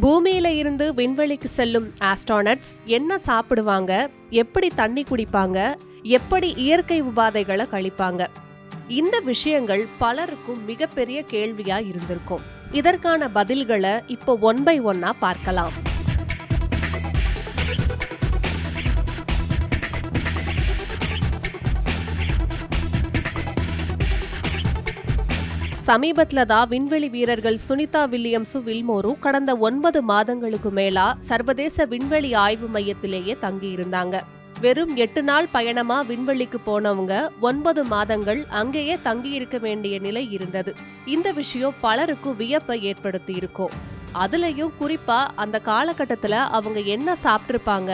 பூமியில இருந்து விண்வெளிக்கு செல்லும் ஆஸ்ட்ரானட்ஸ் என்ன சாப்பிடுவாங்க? எப்படி தண்ணி குடிப்பாங்க? எப்படி இயற்கை உபாதைகளை கழிப்பாங்க? இந்த விஷயங்கள் பலருக்கும் மிகப்பெரிய கேள்வியா இருந்திருக்கும். இதற்கான பதில்களை இப்போ ஒன் பை ஒன்னா பார்க்கலாம். சமீபத்தில் தான் விண்வெளி வீரர்கள் சுனிதா வில்லியம்ஸும் வில்மோரும் கடந்த ஒன்பது மாதங்களுக்கு மேலா சர்வதேச விண்வெளி ஆய்வு மையத்திலேயே தங்கி இருந்தாங்க வெறும் எட்டு நாள் பயணமா விண்வெளிக்கு போனவங்க ஒன்பது மாதங்கள் அங்கேயே தங்கி இருக்க வேண்டிய நிலை இருந்தது. இந்த விஷயம் பலருக்கும் வியப்பை ஏற்படுத்தி இருக்கும் அதுலயும் குறிப்பா அந்த காலகட்டத்துல அவங்க என்ன சாப்பிட்ருப்பாங்க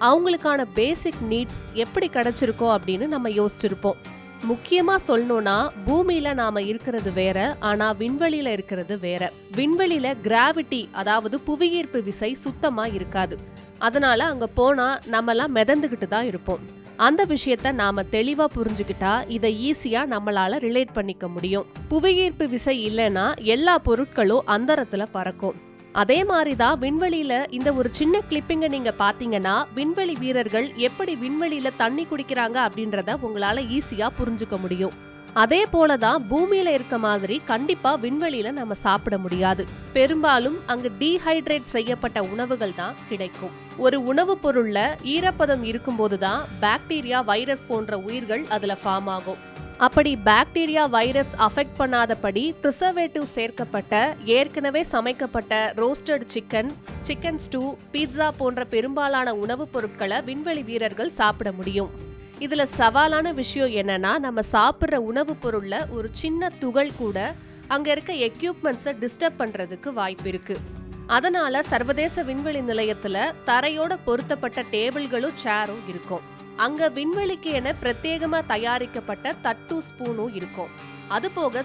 அவங்களுக்கான பேசிக் நீட்ஸ் எப்படி கிடைச்சிருக்கோ அப்படின்னு நம்ம யோசிச்சிருப்போம். முக்கியமா சொல்லணும்னா பூமியில நாம இருக்கிறது வேற ஆனா விண்வெளியில இருக்கிறது வேற. விண்வெளியில கிராவிட்டி அதாவது புவியீர்ப்பு விசை சுத்தமா இருக்காது. அதனால அங்க போனா நம்மலாம் மிதந்துகிட்டு தான் இருப்போம். அந்த விஷயத்த நாம தெளிவா புரிஞ்சுக்கிட்டா இதை ஈஸியா நம்மளால ரிலேட் பண்ணிக்க முடியும். புவியீர்ப்பு விசை இல்லைன்னா எல்லா பொருட்களும் அந்தரத்துல பறக்கும். அதே மாதிரி தான் விண்வெளியில இந்த ஒரு சின்ன கிளிப்பிங்கை நீங்க பாத்தீங்கன்னா விண்வெளி வீரர்கள் எப்படி விண்வெளியில தண்ணி குடிக்கிறாங்க அப்படின்றத உங்களால ஈஸியா புரிஞ்சுக்க முடியும். அதே போலதான் பூமியில இருக்க மாதிரி கண்டிப்பா விண்வெளியில நம்ம சாப்பிட முடியாது. பெரும்பாலும் அங்கு டீஹைட்ரேட் செய்யப்பட்ட உணவுகள் தான் கிடைக்கும். ஒரு உணவுப் பொருள்ல ஈரப்பதம் இருக்கும்போது தான் பாக்டீரியா வைரஸ் போன்ற உயிர்கள் அதுல ஃபார்ம் ஆகும். அப்படி பாக்டீரியா வைரஸ் அஃபெக்ட் பண்ணாதபடி ப்ரிசர்வேட்டிவ் சேர்க்கப்பட்ட ஏற்கனவே சமைக்கப்பட்ட roasted chicken chicken stew pizza போன்ற பெரும்பாலான உணவுப் பொருட்களை விண்வெளி வீரர்கள் சாப்பிட முடியும். இதுல சவாலான விஷயம் என்னன்னா நம்ம சாப்பிட்ற உணவுப் பொருள்ல ஒரு சின்ன துகள் கூட அங்க இருக்க எக்யூப்மெண்ட்ஸை டிஸ்டர்ப் பண்றதுக்கு வாய்ப்பு இருக்கு. அதனால சர்வதேச விண்வெளி நிலையத்துல தரையோட பொருத்தப்பட்ட டேபிள்களும் சேரும் இருக்கும். அங்க விண்வெளிக்கு என பிரத்யேகமா தயாரிக்கப்பட்ட தட்டு ஸ்பூனும் இருக்கும். அது போக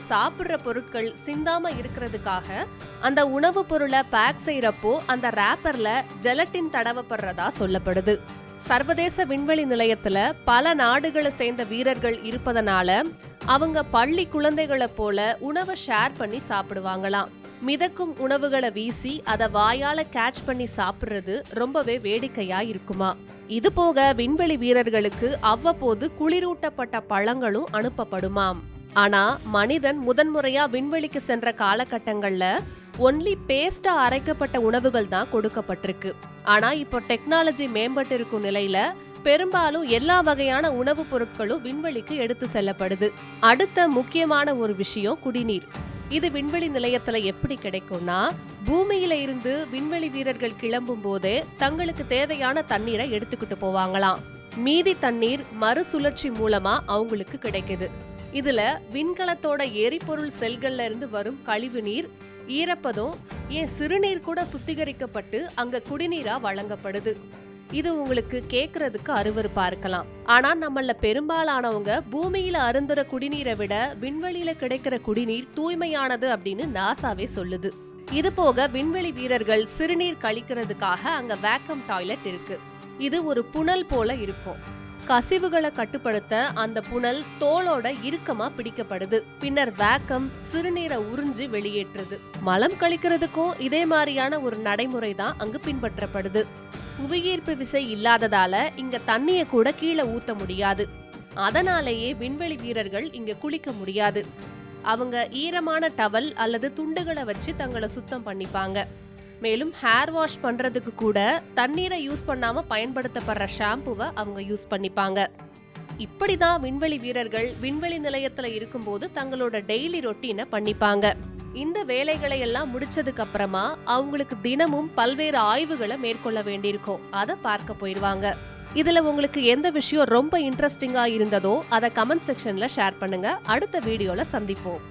பொருட்கள் சிந்தாம இருக்கிறதுக்காக அந்த உணவுப் பொருளை பேக் செய்யறப்போ அந்த ரேப்பர்ல ஜெலட்டின் தடவப்படுறதா சொல்லப்படுது. சர்வதேச விண்வெளி நிலையத்துல பல நாடுகளை சேர்ந்த வீரர்கள் இருப்பதனால அவங்க பள்ளி குழந்தைகளை போல உணவை ஷேர் பண்ணி சாப்பிடுவாங்களாம். மிதக்கும் உணவுகளை வீசி அதை வாயால கேட்ச் பண்ணி சாப்பிடுறது ரொம்பவே வேடிக்கையா இருக்குமா. இது போக விண்வெளி வீரர்களுக்கு அவ்வப்போது குளிரூட்டப்பட்ட பழங்களும் அனுப்பப்படுமாம். ஆனா மனிதன் முதன்முறையா விண்வெளிக்கு சென்ற காலகட்டங்கள்ல ஒன்லி பேஸ்டா அரைக்கப்பட்ட உணவுகள் தான் கொடுக்கப்பட்டிருக்கு. ஆனா இப்போ டெக்னாலஜி மேம்பட்டு இருக்கும் நிலையில பெரும்பாலும் எல்லா வகையான உணவுப் பொருட்களும் விண்வெளிக்கு எடுத்து செல்லப்படுது. அடுத்த முக்கியமான ஒரு விஷயம் குடிநீர். இது விண்வெளி நிலையத்துல எப்படி கிடைக்கும்னா பூமியில இருந்து விண்வெளி வீரர்கள் கிளம்பும் போது தங்களுக்கு தேவையான தண்ணீரை எடுத்துக்கிட்டு போவாங்களாம். மீதி தண்ணீர் மறுசுழற்சி மூலமா அவங்களுக்கு கிடைக்குது. இதுல விண்கலத்தோட எரிபொருள் செல்கள்ல இருந்து வரும் கழிவு நீர் ஈரப்பதம் ஏன் சிறுநீர் கூட சுத்திகரிக்கப்பட்டு அங்க குடிநீரா வழங்கப்படுது. இது உங்களுக்கு கேட்கறதுக்கு அருவருப்பா இருக்கலாம். ஆனா நம்மள பெரும்பாலானவங்க பூமியில அருந்துற குடிநீரை விட விண்வெளியில கிடைக்கிற குடிநீர் தூய்மையானது அப்படின்னு நாசாவே சொல்லுது. இது போக விண்வெளி வீரர்கள் சிறுநீர் கழிக்கிறதுக்காக அங்க வேக்கம் டாய்லெட் இருக்கு. இது ஒரு புனல் போல இருக்கும். கசிவுகளை கட்டுப்படுத்த அந்த புனல் தோலோட இறுக்கமா பிடிக்கப்படுது. பின்னர் வேக்கம் சிறுநீரை உறிஞ்சு வெளியேற்றுது. மலம் கழிக்கிறதுக்கும் இதே மாதிரியான ஒரு நடைமுறை தான் அங்கு பின்பற்றப்படுது. புவியீர்ப்பு விசை இல்லாததால இங்க தண்ணிய கூட கீழே ஊத்த முடியாது. அதனாலேயே விண்வெளி வீரர்கள் இங்க குளிக்க முடியாது. அவங்க ஈரமான டவல் அல்லது துண்டுகளை வச்சு தங்களை சுத்தம் பண்ணிப்பாங்க. மேலும் ஹேர் வாஷ் பண்றதுக்கு கூட தண்ணீரை யூஸ் பண்ணாம பயன்படுத்தப்படுற ஷாம்புவை அவங்க யூஸ் பண்ணிப்பாங்க. இப்படிதான் விண்வெளி வீரர்கள் விண்வெளி நிலையத்துல இருக்கும்போது தங்களோட டெய்லி ரொட்டீனை பண்ணிப்பாங்க. இந்த வேலைகளை எல்லாம் முடிச்சதுக்கு அப்புறமா அவங்களுக்கு தினமும் பல்வேறு ஆய்வுகளை மேற்கொள்ள வேண்டியிருக்கும். அதை பார்க்க போயிடுவாங்க இதுல உங்களுக்கு எந்த விஷயம் ரொம்ப இன்ட்ரெஸ்டிங்கா இருந்ததோ அதை கமெண்ட் செக்ஷன்ல ஷேர் பண்ணுங்க. அடுத்த வீடியோல சந்திப்போம்.